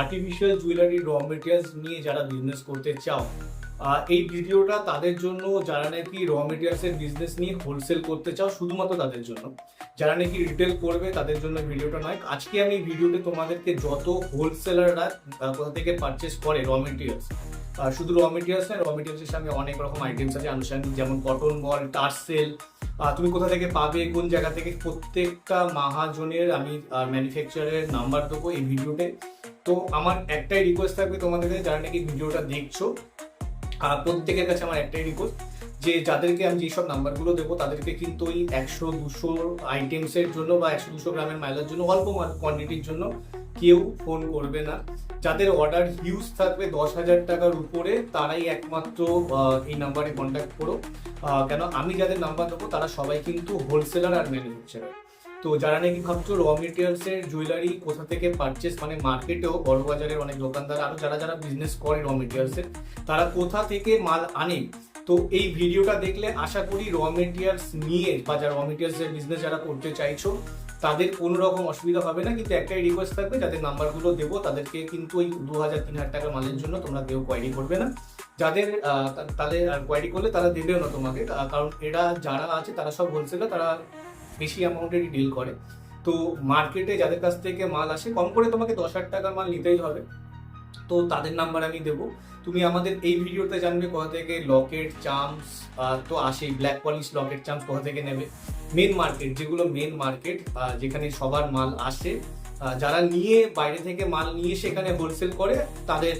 Artificial jewellery raw materials নিয়ে যারা business করতে চাও এই ভিডিওটা তাদের জন্য, যারা নাকি র মেটেরিয়ালসের বিজনেস নিয়ে হোলসেল করতে চাও, শুধুমাত্র তাদের জন্য। যারা নাকি রিটেল করবে, তাদের জন্য ভিডিওটা নয়। আজকে আমি ভিডিওতে তোমাদেরকে যত হোলসেলাররা কোথা থেকে পারচেস করে র মেটেরিয়ালস শুধু র মেটেরিয়ালস নয় র মেটেরিয়ালসের সঙ্গে অনেক রকম আইটেমস আছে, আনুষঙ্গিক, যেমন কটন বল টার্সেল তুমি কোথা থেকে পাবে, কোন জায়গা থেকে, প্রত্যেকটা মাহাজনের আমি ম্যানুফ্যাকচারের নাম্বার দেবো এই ভিডিওতে। তো আমার একটাই রিকোয়েস্ট থাকবে তোমাদের কাছে, যারা নাকি ভিডিওটা দেখছ প্রত্যেকের কাছে আমার একটাই রিকোয়েস্ট যে যাদেরকে আমি যেসব নাম্বারগুলো দেবো, তাদেরকে কিন্তু ওই একশো দুশো আইটেমসের জন্য বা একশো দুশো গ্রামের মাইলের জন্য, অল্প কোয়ান্টিটির জন্য কেউ ফোন করবে না। যাদের অর্ডার হিউজ থাকবে, দশ হাজার টাকার উপরে, তারাই একমাত্র এই নাম্বারে কন্ট্যাক্ট করো। কেন? আমি যাদের নাম্বার দেবো, তারা সবাই কিন্তু হোলসেলার আর ম্যানুফ্যাকচারার তো যারা নাকি ভাবছ র মেটেরিয়ালস এর জুয়েলারি কোথা থেকে পারচেস মানে মার্কেটেও বড় বাজারের অনেক দোকানদার আরও যারা যারা বিজনেস করে র মেটেরিয়ালস এর, তারা কোথা থেকে মাল আনে? তো এই ভিডিওটা দেখলে আশা করি র মেটেরিয়ালস নিয়ে বা যারা র মেটেরিয়ালস এর বিজনেস যারা করতে চাইছো, তাদের কোনো রকম অসুবিধা হবে না। কিন্তু একটাই রিকোয়েস্ট থাকবে, যাদের নাম্বারগুলো দেবো, তাদেরকে কিন্তু ওই দু হাজার, তিন হাজার টাকা মালের জন্য তোমরা কেউ কোয়ারি করবে না। যাদের তাদের কোয়ারি করলে তারা দেবেও না তোমাকে। কারণ এরা যারা আছে, তারা সব হোলসেলার তারা বেশি অ্যামাউন্টেরই ডিল করে। তো মার্কেটে যাদের কাছ থেকে মাল আসে, কম করে তোমাকে দশ হাজার টাকার মাল নিতেই হবে। তো তাদের নাম্বার আমি দেবো। তুমি আমাদের এই ভিডিওতে জানবে কোথা থেকে লকেট চামস তো আসে ব্ল্যাক পলিশ লকেট চামস কোথা থেকে নেবে। মেন মার্কেট যেগুলো মেন মার্কেট যেখানে সবার মাল আসে যারা নিয়ে বাইরে থেকে মাল নিয়ে সেখানে হোলসেল করে, তাদের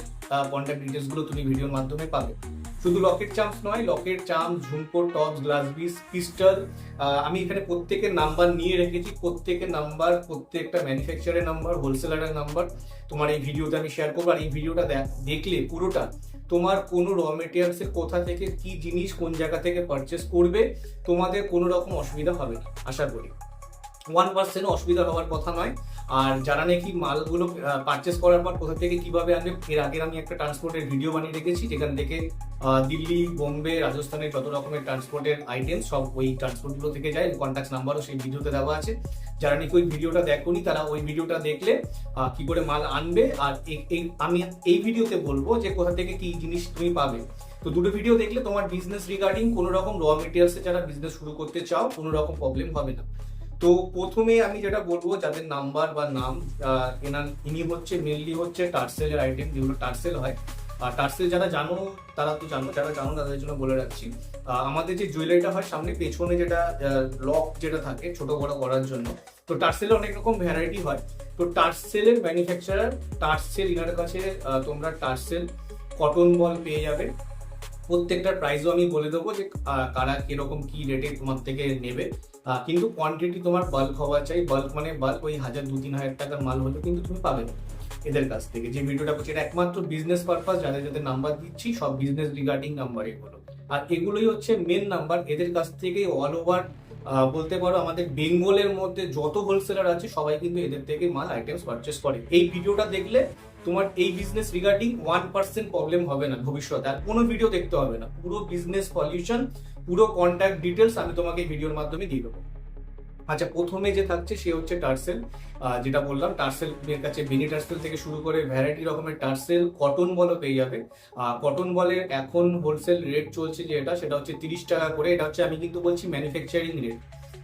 কন্ট্যাক্ট ডিটেলসগুলো তুমি ভিডিওর মাধ্যমে পাবে। শুধু লকেট চামস নয় লকেট চামস ঝুমকো টপস গ্লাস বিস পিস্টল আমি এখানে প্রত্যেকের নাম্বার নিয়ে রেখেছি, প্রত্যেকের নাম্বার প্রত্যেকটা ম্যানুফ্যাকচারের নাম্বার হোলসেলারের নাম্বার তোমার এই ভিডিওতে আমি শেয়ার করব, আর এই ভিডিওটা দেখ- দেখলে পুরোটা তোমার কোনো র মেটেরিয়ালস এর কোথা থেকে কি জিনিস কোন জায়গা থেকে পারচেস করবে, তোমাদের কোনো রকম অসুবিধা হবে না, আশা করি। ওয়ান পার্সেন্ট অসুবিধা হওয়ার কথা নয়। আর যারা নাকি মালগুলো পারচেস করার পর কোথা থেকে কীভাবে আনবে, এর আগের আমি একটা ট্রান্সপোর্টের ভিডিও বানিয়ে রেখেছি, যেখান থেকে দিল্লি, বোম্বে, রাজস্থানের যত রকমের ট্রান্সপোর্টের আইটেম সব ওই ট্রান্সপোর্টগুলো থেকে যায় কন্ট্যাক্ট নাম্বারও সেই ভিডিওতে দেওয়া আছে। যারা নাকি ওই ভিডিওটা দেখোনি, তারা ওই ভিডিওটা দেখলে কি করে মাল আনবে, আর আমি এই ভিডিওতে বলব যে কোথা থেকে কি জিনিস তুমি পাবে। তো দুটো ভিডিও দেখলে তোমার বিজনেস রিগার্ডিং কোনো রকম র মেটেরিয়ালসে যারা বিজনেস শুরু করতে চাও, কোনো রকম প্রবলেম হবে না। তো প্রথমে আমি যেটা বলব, যাদের নাম্বার বা নাম এনার ইনি হচ্ছে, মেনলি হচ্ছে টার্সেলের আইটেম যেগুলো টার্সেল হয়। আর টার্সেল যারা জানো, তারা তো জানো, যারা জানো তাদের জন্য বলে রাখছি। আমাদের যে জুয়েলারিটা হয়, সামনে পেছনে যেটা লক যেটা থাকে, ছোট বড় করার জন্য। তো টার্সেলে অনেক রকম ভ্যারাইটি হয়। তো টার্সেলের ম্যানুফ্যাকচারার টার্সেল, ইনার কাছে তোমরা টার্সেল কটন বল পেয়ে যাবে। প্রত্যেকটার প্রাইসও আমি বলে দেবো যে কারা কীরকম কি রেটে তোমার থেকে নেবে। কিন্তু কোয়ান্টিটি তোমার বাল্ক হওয়া চাই। বাল্ক মানে বাল্ক ওই হাজার, দু, তিন হাজার টাকার মাল হলে কিন্তু তুমি পাবে না এদের কাছ থেকে। যে ভিডিওটা করছি, এটা একমাত্র বিজনেস পারপাস যাদের যাদের নাম্বার দিচ্ছি, সব বিজনেস রিগার্ডিং নাম্বারই এগুলো আর এগুলোই হচ্ছে মেন নাম্বার এদের কাছ থেকে অল ওভার বলতে পারো আমাদের বেঙ্গলের মধ্যে যত হোলসেলার আছে, সবাই কিন্তু এদের থেকে মাল আইটেমস পারচেস করে। এই ভিডিওটা দেখলে তোমার এই business regarding one percent problem হবে না ভবিষ্যতে। আর কোনো ভিডিও দেখতে হবে না। পুরো বিজনেস সলিউশন পুরো কন্ট্যাক্ট ডিটেলস আমি তোমাকে এই ভিডিওর মাধ্যমে দিয়ে দেবো। আচ্ছা প্রথমে যে থাকছে সে হচ্ছে টার্সেল। যেটা বললাম, টার্সেল এর কাছে মিনি টার্সেল থেকে শুরু করে ভ্যারাইটি রকমের টার্সেল কটন বলও পেয়ে যাবে। কটন বলের এখন হোলসেল রেট চলছে যে এটা, সেটা হচ্ছে তিরিশ টাকা করে। এটা হচ্ছে আমি কিন্তু বলছি ম্যানুফ্যাকচারিং রেট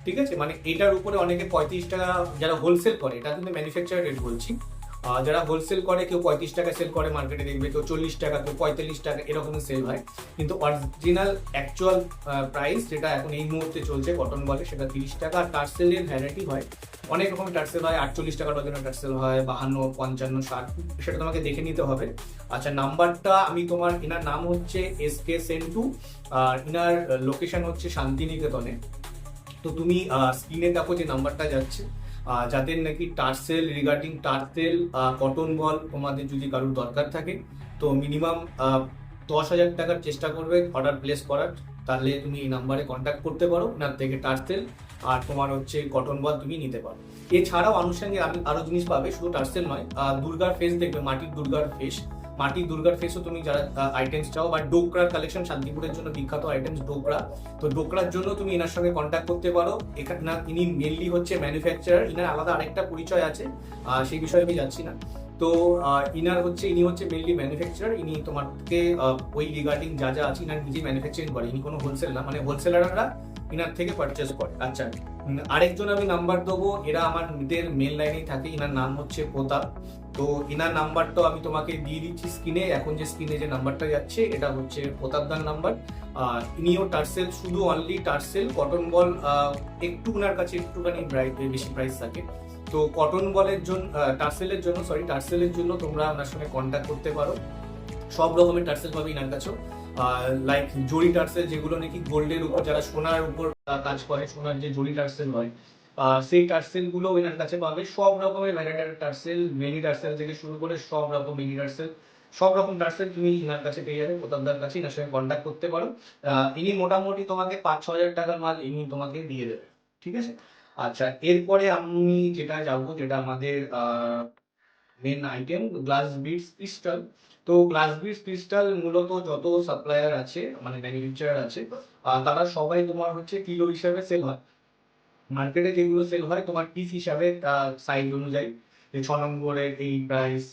ঠিক আছে? মানে এটার উপরে অনেকে পঁয়ত্রিশ টাকা যারা হোলসেল করে, এটা কিন্তু ম্যানুফ্যাকচার রেট বলছি। যারা হোলসেল করে, কেউ পঁয়ত্রিশ টাকা সেল করে মার্কেটে দেখবে কেউ চল্লিশ টাকা, কেউ পঁয়তাল্লিশ টাকা এরকম সেল হয়। কিন্তু অরিজিনাল অ্যাকচুয়াল প্রাইস যেটা এখন এই মুহূর্তে চলছে কটন বলে, সেটা তিরিশ টাকা। আর টার্সেলের ভ্যারাইটি হয়। অনেক রকমের টার্সেল হয়, আটচল্লিশ টাকার ডজনের টার্সেল হয়, বাহান্ন, পঞ্চান্ন, ষাট, সেটা তোমাকে দেখে নিতে হবে। আচ্ছা নাম্বারটা আমি তোমার এনার নাম হচ্ছে এস কে সেন্টু আর ইনার লোকেশন হচ্ছে শান্তিনিকেতনে। তো তুমি স্ক্রিনে দেখো যে নাম্বারটা যাচ্ছে। যাদের নাকি tassel regarding tassel cotton ball তোমাদের যদি কারোর দরকার থাকে, তো মিনিমাম দশ হাজার টাকার চেষ্টা করবে অর্ডার প্লেস করার। তাহলে তুমি এই নাম্বারে কন্ট্যাক্ট করতে পারো ওনার থেকে টার্সেল আর তোমার হচ্ছে কটন বল তুমি নিতে পারো। এছাড়াও আনুষঙ্গিক আমি আরও জিনিস পাবে, শুধু টার্সেল নয় দুর্গার ফেস দেখবে, মাটির দুর্গার ফেস মাটির দুর্গার ফেসও তুমি যারা আইটেমস চাও, বা ডোকরার কালেকশন শান্তিপুরের জন্য বিখ্যাত আইটেমস ডোকরা। তো ডোকরার জন্য তুমি এনার সঙ্গে কন্ট্যাক্ট করতে পারো। এখানে ইনি মেনলি হচ্ছে ম্যানুফ্যাকচারার ইনার আলাদা আরেকটা পরিচয় আছে। সেই বিষয়ে আমি যাচ্ছি না। তো ইনার হচ্ছে, ইনি হচ্ছে মেনলি ম্যানুফ্যাকচারার ইনি তোমাকে ওই রিগার্ডিং যা যা আছে, ইনার নিজে ম্যানুফ্যাকচারিং করে। ইনি কোনো হোলসেল না মানে হোলসেলাররা ইনার থেকে পারচেস করে। আচ্ছা। আরেকজন আমি নাম্বার দেবো এরা আমার নিজের মেন লাইনেই থাকে ইনার নাম হচ্ছে প্রতাপ। তো ইনার নাম্বারটা আমি তোমাকে দিয়ে দিচ্ছি স্ক্রিনে এখন যে স্ক্রিনে যে নাম্বারটা যাচ্ছে এটা হচ্ছে প্রতাপদার নাম্বার আর ইনিও টার্সেল শুধু অনলি টার্সেল কটন বল একটু ওনার কাছে একটুখানি বেশি প্রাইস থাকে। তো কটন বলের জন্য টার্সেলের জন্য সরি টার্সেলের জন্য তোমরা ওনার সঙ্গে কন্ট্যাক্ট করতে পারো। সব রকমের টার্সেল পাবে ইনার কাছেও। লাইক জরি টার্সেল যেগুলো নাকি গোল্ডের উপর, যারা সোনার উপর কাজ করে, সোনার যে জরি টার্সেল হয় সেই টার্সেলগুলো এনার কাছে পাবে। সব রকমের ভ্যারাইটির টার্সেল মেনি টার্সেল থেকে শুরু করে সব রকম মিনি টার্সেল সব রকম টার্সেল তুমি ইনার কাছে পেয়ে যাবে প্রতাপদার কাছে ইনার সঙ্গে কন্ট্যাক্ট করতে পারো। ইনি মোটামুটি তোমাকে পাঁচ ছ হাজার টাকার মাল ইনি তোমাকে দিয়ে দেবে, ঠিক আছে? আচ্ছা এরপরে আমি যেটা যাব যেটা আমাদের main item glass beads crystal তো গ্লাস বিটস ক্রিস্টাল মূলত যত সাপ্লায়ার আছে মানে ম্যানুফ্যাকচারার আছে তারা সবাই তোমার হচ্ছে কিলো হিসাবে সেল হয়। মার্কেটে যেগুলো সেল হয়, তোমার পিস হিসাবে সাইজ অনুযায়ী। যে ছ নম্বরের এই প্রাইস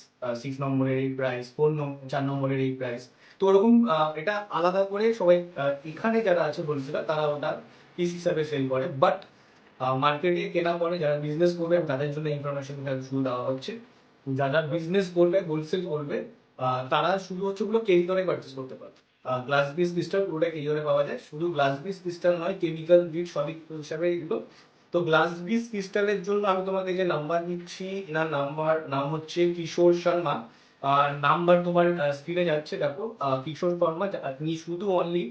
সিক্স নম্বরের এই প্রাইস ফোর নম্বর চার নম্বরের এই প্রাইস তো ওরকম এটা আলাদা করে সবাই এখানে যারা আছে হোলসেলার তারা ওটা পিস হিসাবে সেল করে। বাট মার্কেটে কেনা পরে যারা বিজনেস করবে, তাদের জন্য ইনফরমেশন শুরু দেওয়া হচ্ছে। যারা বিজনেস করবে হোলসেল করবে তারা শুধু হচ্ছে ওগুলো কেজি দরে পারচেস করতে পারবে গ্লাস বিস ক্রিস্টাল পুরোটা কেজি দরে পাওয়া যায়? শুধু গ্লাস বিস ক্রিস্টাল নয় কেমিক্যাল বিট সবই হিসাবে এগুলো। তো গ্লাস বিস ক্রিস্টালের জন্য আমি তোমাকে যে নাম্বার দিচ্ছি এনার নাম্বার নাম হচ্ছে কিশোর শর্মা। আর নাম্বার তোমার স্ক্রিনে যাচ্ছে, দেখো। কিশোর শর্মা আপনি শুধু অনলি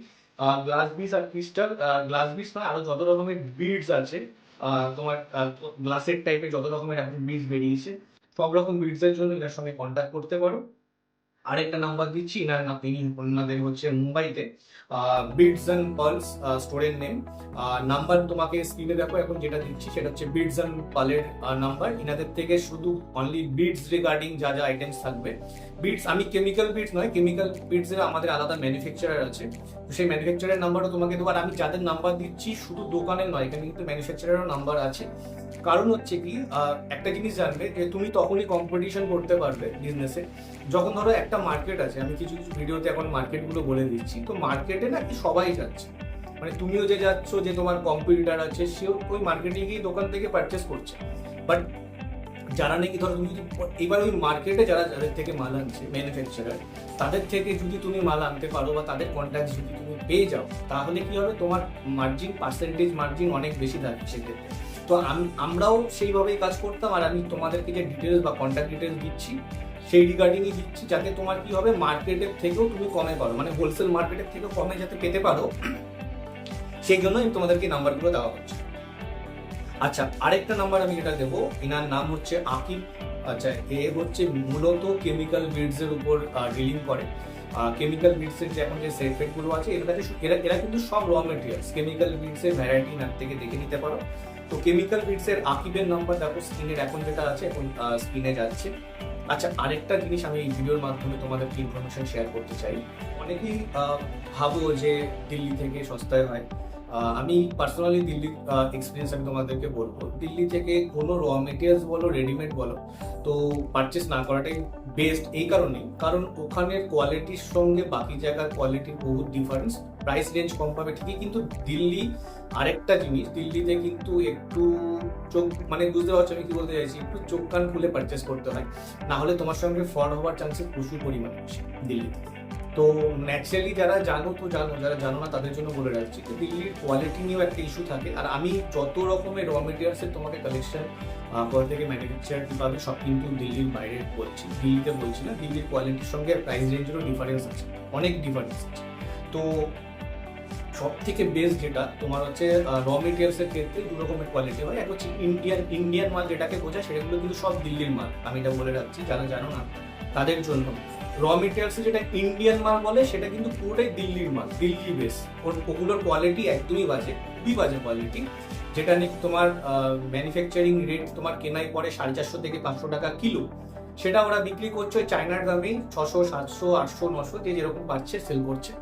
গ্লাস বিস আর ক্রিস্টাল গ্লাস বিস নয়, আরও যত রকমের বিডস আছে তোমার গ্লাসের টাইপের যত রকমের এখন বিডস বেরিয়েছে, সব রকম বিডস এর জন্য এনার সঙ্গে কন্ট্যাক্ট করতে পারো। আরেকটা নাম্বার দিচ্ছি এনার নাম তিনি ওনাদের হচ্ছে মুম্বাইতে বিডস অ্যান্ড পার্লস স্টোরের নেম নাম্বার তোমাকে স্ক্রিনে দেখো, এখন যেটা দিচ্ছি সেটা হচ্ছে বিডস অ্যান্ড পালের নাম্বার এনাদের থেকে শুধু অনলি বিটস রিগার্ডিং যা যা আইটেমস থাকবে। বিটস আমি কেমিক্যাল বিটস নয় কেমিক্যাল বিটস এর আমাদের আলাদা ম্যানুফ্যাকচারার আছে। তো সেই ম্যানুফ্যাকচারের নাম্বারও তোমাকে দেবো, আর আমি যাদের নাম্বার দিচ্ছি শুধু দোকানের নয়, এখানে কিন্তু ম্যানুফ্যাকচারেরও নাম্বার আছে। কারণ হচ্ছে কি একটা জিনিস জানবে যে তুমি তখনই কম্পিটিশন করতে পারবে বিজনেসে যখন ধরো একটা মার্কেট আছে, আমি কিছু কিছু ভিডিওতে এখন মার্কেটগুলো বলে দিচ্ছি, তো মার্কেটে না কি সবাই যাচ্ছে। মানে তুমিও যে যাচ্ছ, যে তোমার কম্পিউটার আছে, সেও ওই মার্কেটে গিয়ে দোকান থেকে পারচেস করছে। বাট যারা নাকি ধরো তুমি যদি এবার ওই মার্কেটে যারা, যাদের থেকে মাল আনছে ম্যানুফ্যাকচারার তাদের থেকে যদি তুমি মাল আনতে পারো বা তাদের কন্ট্যাক্ট যদি তুমি পেয়ে যাও, তাহলে কি হবে? তোমার মার্জিন পার্সেন্টেজ মার্জিন অনেক বেশি থাকবে সেক্ষেত্রে। তো আম- আমরাও সেইভাবেই কাজ করতাম আর আমি তোমাদেরকে যে ডিটেলস বা কন্ট্যাক্ট ডিটেলস দিচ্ছি, সেই রিগার্ডিংই দিচ্ছি, যাতে তোমার কি হবে? মার্কেটের থেকেও তুমি কমে পারো। মানে হোলসেল মার্কেটের থেকেও কমে যাতে পেতে পারো, সেই জন্য তোমাদেরকে নাম্বারগুলো দেওয়া হচ্ছে। আচ্ছা আরেকটা নাম্বার আমি এটা দেবো। এনার নাম হচ্ছে আকিব। আচ্ছা এ হচ্ছে মূলত কেমিক্যাল বিডস এর উপর ডিলিং করে। কেমিক্যাল বিডস এর যে এখন যে গুলো আছে, এর কাছে এরা এরা কিন্তু সব র মেটেরিয়ালস কেমিক্যাল বিডস এর ভ্যারাইটি নাম থেকে দেখে নিতে পারো। তো কেমিক্যাল বিডস এর আকিবের নাম্বার দেখো স্ক্রিনের এখন যেটা আছে, এখন স্ক্রিনে যাচ্ছে। আচ্ছা আরেকটা জিনিস আমি এই ভিডিওর মাধ্যমে তোমাদেরকে ইনফরমেশন শেয়ার করতে চাই। অনেকেই ভাবো যে দিল্লি থেকে সস্তায় হয়। আমি পার্সোনালি দিল্লির এক্সপিরিয়েন্স আমি তোমাদেরকে বলব। দিল্লি থেকে কোনো র মেটেরিয়ালস বলো রেডিমেড বলো, তো পারচেস না করাটাই বেস্ট এই কারণেই। কারণ ওখানের কোয়ালিটির সঙ্গে বাকি জায়গার কোয়ালিটির বহুত ডিফারেন্স প্রাইস রেঞ্জ কম পাবে ঠিকই, কিন্তু দিল্লি আরেকটা জিনিস। দিল্লিতে কিন্তু একটু চোখ মানে বুঝতে পারছ আমি কি বলতে চাইছি? একটু চোখ কান খুলে পারচেস করতে হয়। না হলে তোমার সঙ্গে ফ্রড হওয়ার চান্সেস প্রচুর পরিমাণে দিল্লিতে। তো ন্যাচারালি যারা জানো তো জানো, যারা জানো না তাদের জন্য বলে রাখছি তো দিল্লির কোয়ালিটি নিয়েও একটা ইস্যু থাকে। আর আমি যত রকমের র মেটেরিয়ালসের তোমাকে কালেকশন কোথা থেকে ম্যানুফ্যাকচার পাবে সব কিন্তু দিল্লির বাইরে বলছি, দিল্লিতে বলছি না, দিল্লির কোয়ালিটির সঙ্গে প্রাইস রেঞ্জেরও ডিফারেন্স আছে, অনেক ডিফারেন্স আছে। তো সব থেকে বেস্ট যেটা তোমার হচ্ছে র মেটেরিয়ালস এর ক্ষেত্রে দু রকমের কোয়ালিটি হয়। এক হচ্ছে ইন্ডিয়ান ইন্ডিয়ান মাল যেটাকে বোঝায় সেটাগুলো কিন্তু সব দিল্লির মাল। আমি এটা বলে রাখছি, যারা জানো না, তাদের জন্য। র মেটেরিয়ালস যেটা ইন্ডিয়ান মাল বলে, সেটা কিন্তু পুরোটাই দিল্লির মাল, দিল্লি বেস ওগুলোর কোয়ালিটি একদমই বাজে, খুবই বাজে কোয়ালিটি যেটা নাকি তোমার ম্যানুফ্যাকচারিং রেট তোমার কেনাই পরে সাড়ে চারশো থেকে পাঁচশো টাকা কিলো। সেটা ওরা বিক্রি করছে চায়নার দামেই ছশো, সাতশো, আটশো, নশো যে যেরকম পাচ্ছে সেল করছে।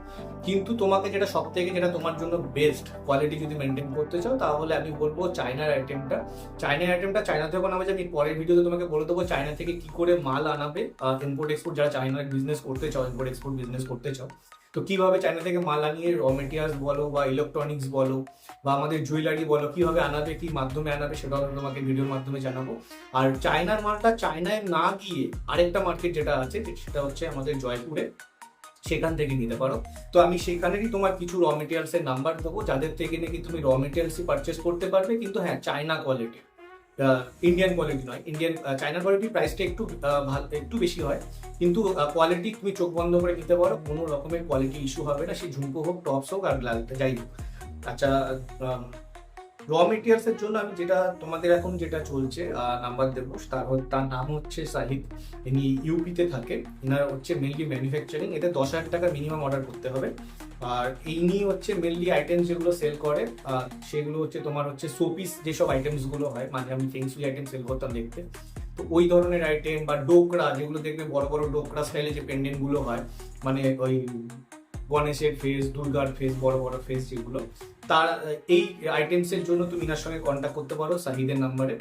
কিন্তু তোমাকে যেটা সব থেকে যেটা তোমার জন্য বেস্ট কোয়ালিটি যদি মেনটেন করতে চাও, তাহলে আমি বলব চায়নার আইটেমটা চায়নার আইটেমটা চায়না থেকে নামাবে আমি পরের ভিডিওতে তোমাকে বলে দেবো চায়না থেকে কি করে মাল আনাবে ইম্পোর্ট এক্সপোর্ট যারা চায়নার বিজনেস করতে চাও ইম্পোর্ট এক্সপোর্ট বিজনেস করতে চাও। তো কীভাবে চায়না থেকে মাল আনিয়ে র মেটেরিয়ালস বলো বা ইলেকট্রনিক্স বলো বা আমাদের জুয়েলারি বলো, কীভাবে আনাবে, কি মাধ্যমে আনাবে, সেটাও আমি তোমাকে ভিডিওর মাধ্যমে জানাব। আর চায়নার মালটা চায়নায় না গিয়ে আরেকটা মার্কেট যেটা আছে, সেটা হচ্ছে আমাদের জয়পুরে, সেখান থেকে নিতে পারো। তো আমি সেখানেরই তোমার কিছু র মেটেরিয়ালস এর নাম্বার দেবো, যাদের থেকে নাকি তুমি র মেটেরিয়ালসই পারচেস করতে পারবে, কিন্তু হ্যাঁ চায়না কোয়ালিটি ইন্ডিয়ান কোয়ালিটি নয়। ইন্ডিয়ান চায়না কোয়ালিটি প্রাইসটা একটু একটু বেশি হয়। কিন্তু কোয়ালিটি তুমি চোখ বন্ধ করে নিতে পারো, কোনো রকমের কোয়ালিটি ইস্যু হবে না। সে ঝুমকো হোক টপস হোক, আর লাল যাই হোক। আচ্ছা র মেটেরিয়ালস এর জন্য আমি যেটা তোমাদের এখন যেটা চলছে নাম্বার দেবো, তার তার নাম হচ্ছে সাহিদ ইনি ইউপিতে থাকে এনার হচ্ছে মেনলি ম্যানুফ্যাকচারিং এতে দশ হাজার টাকা মিনিমাম অর্ডার করতে হবে। আর ইনি হচ্ছে মেনলি আইটেমস যেগুলো সেল করে সেগুলো হচ্ছে তোমার হচ্ছে শোপিস যেসব আইটেমসগুলো হয় মানে আমি ফেন্সুই আইটেম সেল করতাম দেখতে। তো ওই ধরনের আইটেম বা ডোকরা, যেগুলো দেখবে বড় বড় ডোকরা স্টাইলে যে পেন্ডেন্টগুলো হয় মানে ওই গণেশের ফেস দুর্গার ফেস বড় বড় ফেস যেগুলো তার, এই আইটেমস এর জন্য তুমি এনার সঙ্গে কন্ট্যাক্ট করতে পারো সাহিদের নাম্বারে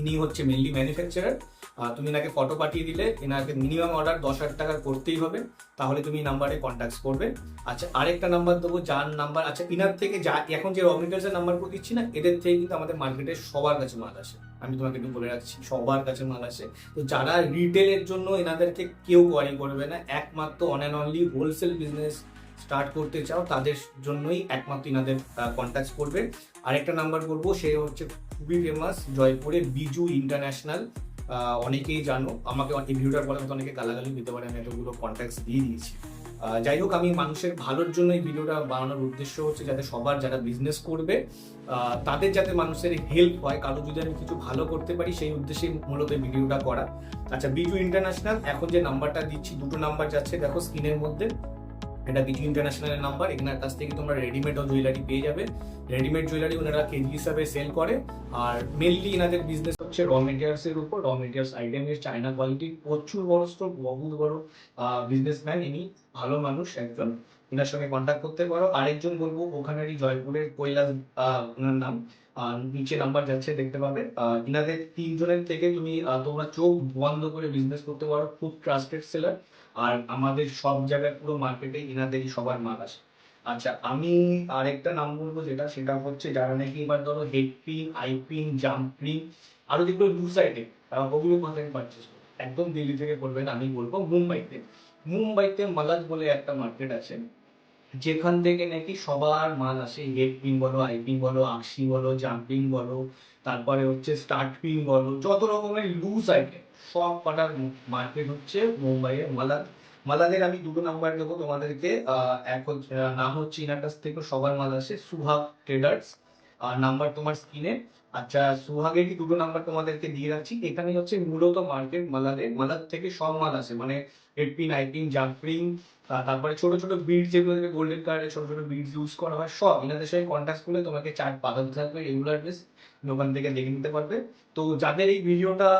ইনি হচ্ছে মেনলি ম্যানুফ্যাকচারার তুমি এনাকে ফটো পাঠিয়ে দিলে এনাকে মিনিমাম অর্ডার দশ হাজার টাকা করতেই হবে। তাহলে তুমি নাম্বারে কন্ট্যাক্ট করবে। আচ্ছা আরেকটা নাম্বার দেবো, যার নাম্বার আচ্ছা ইনার থেকে যা, এখন যে র মেটেরিয়ালসের নাম্বারগুলো দিচ্ছি না, এদের থেকে কিন্তু আমাদের মার্কেটে সবার কাছে মাল আসে। আমি তোমাকে একটু বলে রাখছি, সবার কাছে মাল আসে। তো যারা রিটেলের জন্য এনাদেরকে কেউ কোয়ারি করবে না, একমাত্র one and only wholesale business start করতে চাও, তাদের জন্যই একমাত্র ইনাদের কন্ট্যাক্ট করবে। আরেকটা নাম্বার বলব, সে হচ্ছে খুবই ফেমাস জয়পুরে বিজু ইন্টারন্যাশনাল অনেকেই জানো। আমাকে এই ভিডিওটার বলে মতো অনেকে গালাগালি দিতে পারে, আমি এতগুলো কন্ট্যাক্ট দিয়ে দিয়েছি। যাই হোক, আমি মানুষের ভালোর জন্য এই ভিডিওটা বানানোর উদ্দেশ্য হচ্ছে যাতে সবার যারা বিজনেস করবে তাদের যাতে মানুষের হেল্প হয়, কারও যদি আমি কিছু ভালো করতে পারি, সেই উদ্দেশ্যে মূলত ভিডিওটা করা। আচ্ছা বিজু ইন্টারন্যাশনাল এখন যে নাম্বারটা দিচ্ছি, দুটো নাম্বার যাচ্ছে, দেখো স্ক্রিনের মধ্যে। এটা বিজু ইন্টারন্যাশনালের নাম্বার এখানের কাছ থেকে তোমরা রেডিমেড ও জুয়েলারি পেয়ে যাবে। রেডিমেড জুয়েলারি ওনারা কেজি হিসাবে সেল করে। আর মেনলি এনাদের বিজনেস হচ্ছে র মেটেরিয়ালস এর উপর। র মেটেরিয়ালস আইটেমের চায়না কোয়ালিটি প্রচুর বড় স্টোর বহুত বড় বিজনেসম্যান ইনি ভালো মানুষ একজন। এনার সঙ্গে কন্ট্যাক্ট করতে পারো। আরেকজন বলব, ওখানেরই জয়পুরের কৈলাস ওনার নাম। নিচে নাম্বার যাচ্ছে, দেখতে পাবে। ইনাদের তিনজনের থেকে তুমি তোমরা চোখ বন্ধ করে বিজনেস করতে পারো, খুব ট্রাস্টেড সেলার আর আমাদের সব জায়গায় পুরো মার্কেটে ইনাদেরই সবার মাল আসে। আচ্ছা আমি আরেকটা নাম বলব যেটা, সেটা হচ্ছে যারা নাকি এবার ধরো head pin eye pin jump pin আরও যেগুলো দু সাইডে ওগুলো কোথা থেকে পারচেস একদম দিল্লি থেকে করবেন, আমি বলব মুম্বাইতে। মুম্বাইতে মালাজ বলে একটা মার্কেট আছে। যেখান থেকে নাকি সবার মাল আসে হেড পিন বলো আই পিন বলো, আশি বলো জাম্পিং বলো, তারপরে হচ্ছে স্টার্ট পিন বলো, যত রকমের লুজ আইটেম সব কটার মার্কেট হচ্ছে মুম্বাইয়ে। মালাদ, মালাদের আমি দুটো নাম্বার দেবো তোমাদেরকে। এক হচ্ছে নাম হচ্ছে ইনার কাছ থেকে সবার মাল আসে, সুহাগ ট্রেডার্স আর নাম্বার তোমার স্ক্রিনে আচ্ছা সুহাগেরই দুটো নাম্বার তোমাদেরকে দিয়ে রাখছি? এখানে হচ্ছে মূলত মার্কেট মালাদের, মালাদ থেকে সব মাল আসে মানে হেডপিন আইপিন জাম্পিং তারপরে ছোট ছোট বিড যেগুলো গোল্ডেন কালারের ছোট ছোট বিড ইউজ করা হয়, সব এনাদের সঙ্গে কন্ট্যাক্ট করলে তোমাকে চার্ট পাঠাতে থাকবে রেগুলার বেস দোকান থেকে দেখে নিতে পারবে। তো যাদের এই ভিডিওটা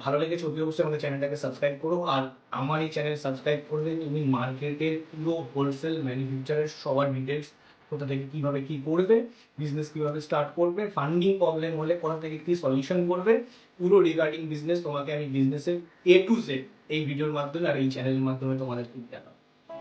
ভালো লেগেছে, অতি অবশ্যই আমাদের চ্যানেলটাকে সাবস্ক্রাইব করো। আর আমার এই চ্যানেল সাবস্ক্রাইব করলে তুমি মার্কেটের পুরো হোলসেল ম্যানুফ্যাকচারের সবার ডিটেলস কোথা থেকে কীভাবে কি করবে বিজনেস কীভাবে স্টার্ট করবে ফান্ডিং প্রবলেম হলে কোথা থেকে কি সলিউশন করবে, পুরো রিগার্ডিং বিজনেস তোমাকে আমি বিজনেসের এ টু জেড এই ভিডিওর মাধ্যমে আর এই চ্যানেলের মাধ্যমে তোমাদেরকে জানাব